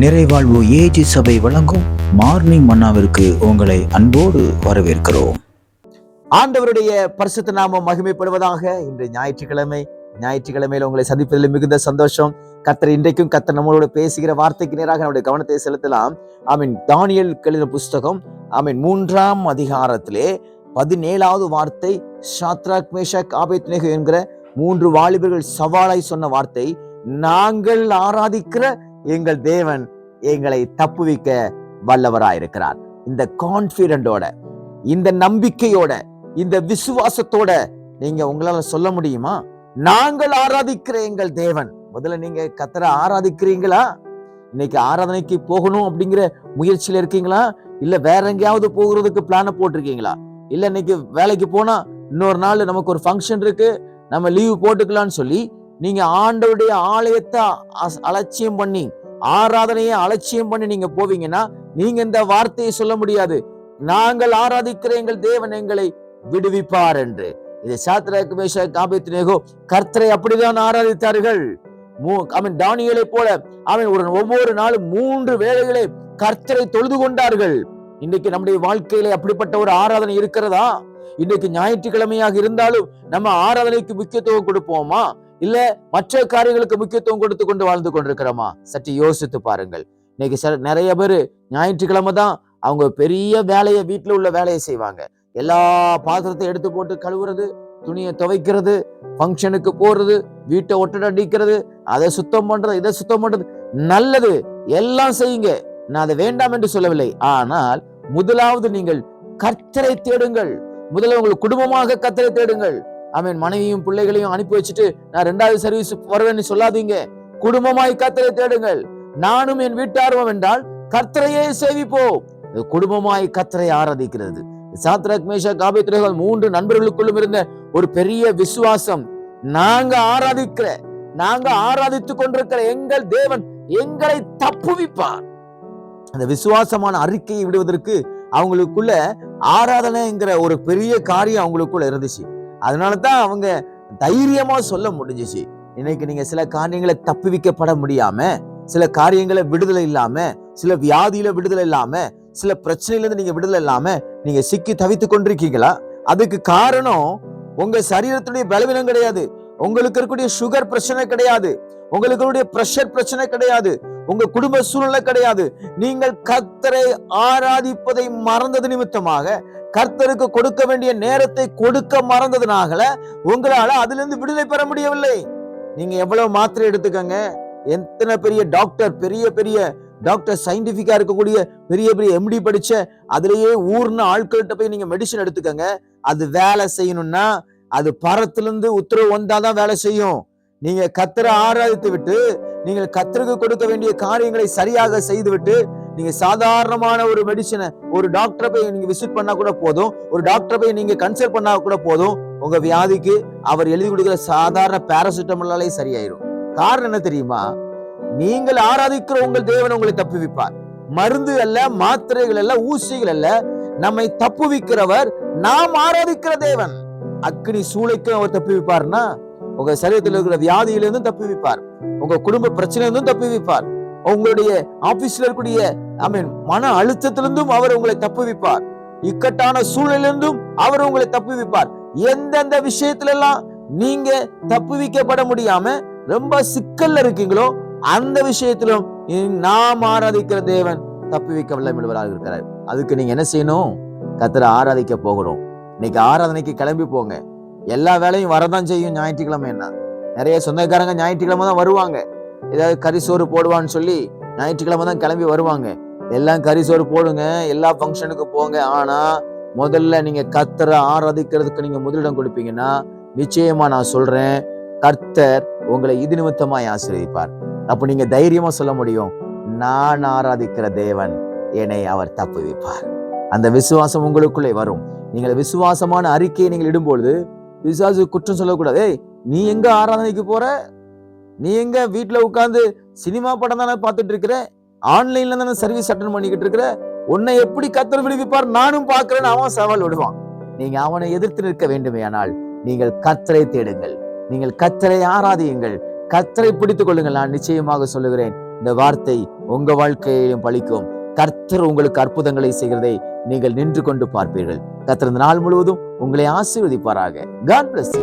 நிறைவாழ்வு AG சபை வழங்கும் morning மன்னாவிற்கு உங்களை அன்போடு வரவேற்கிறோம். ஆண்டவருடைய பரிசுத்த நாமம் மகிமைப்படுவதாக இன்று ஞாயிற்றுக்கிழமை ஞாயிற்றுக்கிழமையில் உங்களை சந்திப்பதில் மிகுந்த சந்தோஷம். கத்தர் இன்றைக்கும் கத்தர் நம்மளோட பேசுகிற வார்த்தைக்கு நேராக நம்முடைய கவனத்தை செலுத்தலாம். ஆமீன். தானியல் எழுதின புஸ்தகம் ஆமீன் மூன்றாம் அதிகாரத்திலே பதினேழாவது வார்த்தை ஷாத்ராக் மேஷக் ஆபேத் என்கிற மூன்று வாலிபர்கள் சவாலாய் சொன்ன வார்த்தை நாங்கள் ஆராதிக்கிற எங்கள் தேவன் எங்களை தப்புவிக்க வல்லவராயிருக்கிறார். இந்த கான்பிடண்டோட இந்த நம்பிக்கையோட இந்த விசுவாசத்தோட நீங்க உங்களால சொல்ல முடியுமா? நாங்கள் ஆராதிக்கிற எங்கள் தேவன். முதல்ல நீங்க கத்தரை ஆராதிக்கிறீங்களா? இன்னைக்கு ஆராதனைக்கு போகணும் அப்படிங்கிற முயற்சியில இருக்கீங்களா? இல்ல வேற எங்கேயாவது போகிறதுக்கு பிளான போட்டிருக்கீங்களா? இல்ல இன்னைக்கு வேலைக்கு போனா இன்னொரு நாள் நமக்கு ஒரு ஃபங்க்ஷன் இருக்கு. நம்ம லீவு போட்டுக்கலாம்னு சொல்லி நீங்க ஆண்டவருடைய ஆலயத்தை அஸ்- அலட்சியம் பண்ணி ஆராதனையை அலட்சியம் பண்ணி நீங்க போவீங்கன்னா நீங்க இந்த வார்த்தையை சொல்ல முடியாது. நாங்கள் ஆராதிக்கிற எங்கள் தேவன் எங்களை விடுவிப்பார் என்று. இது சாத்ராக் மேஷாக் காபேத்நேகோ கர்த்தரை அப்படிதான் ஆராதித்தார்கள். மூ- அவன் தானியலை போல அவன் ஒரு ஒவ்வொரு நாளும் மூன்று வேளைகளை கர்த்தரை தொழுது கொண்டார்கள். இன்னைக்கு நம்முடைய வாழ்க்கையில அப்படிப்பட்ட ஒரு ஆராதனை இருக்கிறதா? இன்னைக்கு ஞாயிற்றுக்கிழமையாக இருந்தாலும் நம்ம ஆராதனைக்கு முக்கியத்துவம் கொடுப்போமா? இல்ல மற்ற காரியங்களுக்கு முக்கியத்துவம் கொடுத்து கொண்டு வாழ்ந்து கொண்டிருக்கிறோமா? சற்று யோசித்து பாருங்கள். இன்னைக்கு சில நிறைய பேர் ஞாயிற்றுக்கிழமை தான் அவங்க பெரிய வேலையை வீட்டில் உள்ள வேலையை செய்வாங்க. எல்லா பாத்திரத்தையும் எடுத்து போட்டு கழுவுறது துணியை துவைக்கிறது ஃபங்க்ஷனுக்கு போறது வீட்டை ஒட்டடை அடிக்கிறது அதை சுத்தம் பண்றது இதை சுத்தம் பண்றது. நல்லது எல்லாம் செய்யுங்க. நான் அதை வேண்டாம் என்று சொல்லவில்லை. ஆனால் முதலாவது நீங்கள் கர்த்தரை தேடுங்கள். முதல்ல உங்கள் குடும்பமாக கத்தரை தேடுங்கள். அவன் மனைவியும் பிள்ளைகளையும் அனுப்பி வச்சுட்டு நான் ரெண்டாவது சர்வீஸ் வருவேன்னு சொல்லாதீங்க. குடும்பமாய் கர்த்தரை தேடுங்கள். நானும் என் வீட்டாரும் என்றால் கர்த்தரையே சேவிப்போம். குடும்பமாய் கத்தரை ஆராதிக்கிறது. சாத்ரக் மேஷா காபித்ரேகள் மூன்று நண்பர்களுக்குள்ளும் இருந்த ஒரு பெரிய விசுவாசம். நாங்க ஆராதிக்கிற நாங்க ஆராதித்துக் கொண்டிருக்கிற எங்கள் தேவன் எங்களை தப்புவிப்பார். அந்த விசுவாசமான அறிக்கையை விடுவதற்கு அவங்களுக்குள்ள ஆராதனைங்கிற ஒரு பெரிய காரியம் அவங்களுக்குள்ள இருந்துச்சு. அதனால தான் அவங்க தைரியமா சொல்ல முடிஞ்சிச்சு. இன்னைக்கு நீங்க சில காரியங்களை தப்புவிக்கப்பட முடியாம சில காரியங்களை விடுதலை இல்லாம சில வியாதியில விடுதலை இல்லாம சில பிரச்சனையிலேருந்து நீங்கள் நீங்க விடுதலை இல்லாம நீங்க சிக்கி தவித்துக் கொண்டிருக்கீங்களா? அதுக்கு காரணம் உங்க சரீரத்துடைய பலவீனம் கிடையாது. உங்களுக்கு இருக்கக்கூடிய சுகர் பிரச்சனை கிடையாது. உங்களுக்கு இருக்கக்கூடிய பிரஷர் பிரச்சனை கிடையாது. உங்க குடும்ப சூழ்நிலை கிடையாது. நீங்கள் கத்தரை ஆராதிப்பதை மறந்தது நிமித்தமாக கர்த்தருக்கு கொடுக்க வேண்டிய நேரத்தை கொடுக்க மறந்ததுனால உங்களால அதுல இருந்து விடுதலை பெற முடியவில்லை. நீங்க எவ்வளவு மாத்திரை எடுத்துக்கங்க. எத்தனை பெரிய டாக்டர் பெரிய பெரிய டாக்டர் சயின்டிபிக்கா இருக்கக்கூடிய பெரிய பெரிய எம்டி படிச்ச அதுலயே ஊர்ன ஆட்கள்கிட்ட போய் நீங்க மெடிசன் எடுத்துக்கங்க. அது வேலை செய்யணும்னா அது பரத்திலிருந்து உத்தரவு வந்தாதான் வேலை செய்யும். நீங்க கத்தரை ஆராதித்து விட்டு நீங்கள் கத்தருக்கு கொடுக்க வேண்டிய காரியங்களை சரியாக செய்து விட்டு நீங்க சாதாரணமான ஒரு மெடிசனை ஒரு டாக்டரை போய் நீங்க விசிட் பண்ணா கூட போதும். ஒரு டாக்டரை போய் நீங்க கன்சல்ட் பண்ணா கூட போதும். உங்க வியாதிக்கு அவர் எழுதி கொடுக்கிற சாதாரண பாராசிட்டமாலே சரியாயிரும். காரணம் என்ன தெரியுமா? நீங்கள் ஆராதிக்கிற உங்கள் தேவன் உங்களை தப்புவிப்பார் மருந்து அல்ல மாத்திரைகள் அல்ல ஊசிகள் அல்ல. நம்மை தப்புவிக்கிறவர் நாம் ஆராதிக்கிற தேவன். அக்னி சூளைக்கும் அவர் தப்புவிப்பார்னா உங்க சரீரத்தில் இருக்கிற வியாதியிலிருந்தும் தப்புவிப்பார் உங்க குடும்ப பிரச்சனையிலிருந்தும் தப்புவிப்பார் உங்களுடைய ஆபீஸ்ல இருக்கக்கூடிய ஐ மீன் மன அழுத்தத்திலிருந்தும் அவர் உங்களை தப்புவிப்பார். இக்கட்டான சூழலிலிருந்தும் அவர் உங்களை தப்புவிப்பார். எந்தெந்த விஷயத்துல எல்லாம் நீங்க தப்புவிக்கப்பட முடியாம ரொம்ப சிக்கல்ல இருக்கீங்களோ அந்த விஷயத்திலும் நாம் ஆராதிக்கிற தேவன் தப்புவிக்க வல்லமிடுவராக இருக்கிறார். அதுக்கு நீங்க என்ன செய்யணும்? கத்தரை ஆராதிக்க போகணும். இன்னைக்கு ஆராதனைக்கு கிளம்பி போங்க. எல்லா வேலையும் வரதான் செய்யும் ஞாயிற்றுக்கிழமை என்ன நிறைய சொந்தக்காரங்க ஞாயிற்றுக்கிழமை தான் வருவாங்க. ஏதாவது கறிசோறு போடுவான்னு சொல்லி ஞாயிற்றுக்கிழமை தான் கிளம்பி வருவாங்க. எல்லாம் கறிசோறு போடுங்க எல்லா ஃபங்க்ஷனுக்கு போங்க. ஆனா முதல்ல நீங்க கத்தரை ஆராதிக்கிறதுக்கு நீங்க முதலிடம் கொடுப்பீங்கன்னா நிச்சயமா நான் சொல்றேன் கர்த்தர் உங்களை இது நிமித்தமாய் ஆசீர்வதிப்பார். அப்ப நீங்க தைரியமா சொல்ல முடியும் நான் ஆராதிக்கிற தேவன் என்னை அவர் தப்புவிப்பார். அந்த விசுவாசம் உங்களுக்குள்ளே வரும். நீங்கள் விசுவாசமான அறிக்கையை நீங்கள் இடும்பொழுது விசுவாசு குற்றம் சொல்லக்கூடாது. நீ எங்க ஆராதனைக்கு போற? நீ எங்க வீட்டுல உட்கார்ந்து சினிமா படம் தானே பார்த்துட்டு இருக்கிற? ஆன்லைன்ல தானே சர்வீஸ் அட்டன் பண்ணிக்கிட்டு இருக்கிற? உன்னை எப்படி கத்தர் விடுவிப்பார்? நானும் பார்க்கிறேன்னு அவன் சவால் விடுவான். நீங்க அவனை எதிர்த்து நிற்க வேண்டுமே ஆனால் நீங்கள் கத்தரை தேடுங்கள். நீங்கள் கத்தரை ஆராதியுங்கள். கத்தரை பிடித்துக் கொள்ளுங்கள். நான் நிச்சயமாக சொல்லுகிறேன் இந்த வார்த்தை உங்க வாழ்க்கையிலும் பழிக்கும். கர்த்தர் உங்களுக்கு அற்புதங்களை செய்கிறதை நீங்கள் நின்று கொண்டு பார்ப்பீர்கள். கர்த்தர் இந்த நாள் முழுவதும் உங்களை ஆசீர்வதிப்பாராக. God plus